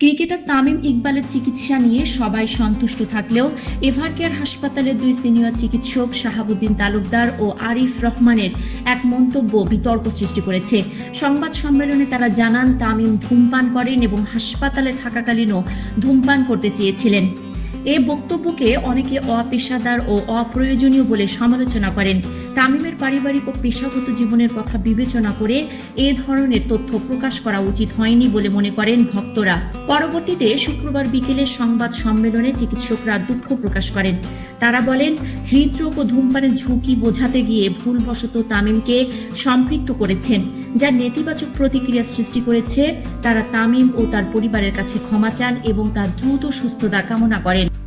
Cricketer Tamim ইকবালের চিকিৎসা নিয়ে সবাই সন্তুষ্ট থাকলেও এভারকেয়ার হাসপাতালের দুই সিনিয়র চিকিৎসক শাহাবুদ্দিন তালুকদার ও আরিফ রহমানের এক মন্তব্য বিতর্ক সৃষ্টি করেছে। সংবাদ সম্মেলনে তারা জানান, তামিম ধূমপান করেন এবং হাসপাতালে থাকাকালীনও ধূমপান করতে চেয়েছিলেন। এ বক্তব্যকে অনেকে অপেশাদার ও অপ্রয়োজনীয় বলে সমালোচনা করেন। তামিমের পারিবারিক ও পেশাগত জীবনের কথা বিবেচনা করে এ ধরনের তথ্য প্রকাশ করা উচিত হয়নি বলে মনে করেন ভক্তরা। পরবর্তীতে শুক্রবার বিকেলে সংবাদ সম্মেলনে চিকিৎসকরা দুঃখ প্রকাশ করেন। তারা বলেন, হৃদরোগ ও ধূমপানের ঝুঁকি বোঝাতে গিয়ে ভুলবশত তামিমকে সম্পৃক্ত করেছেন। যা নেতিবাচক প্রতিক্রিয়া সৃষ্টি করেছে, তারা তামিম ও তার পরিবারের কাছে ক্ষমা চান এবং তার দ্রুত সুস্থতা কামনা করেন।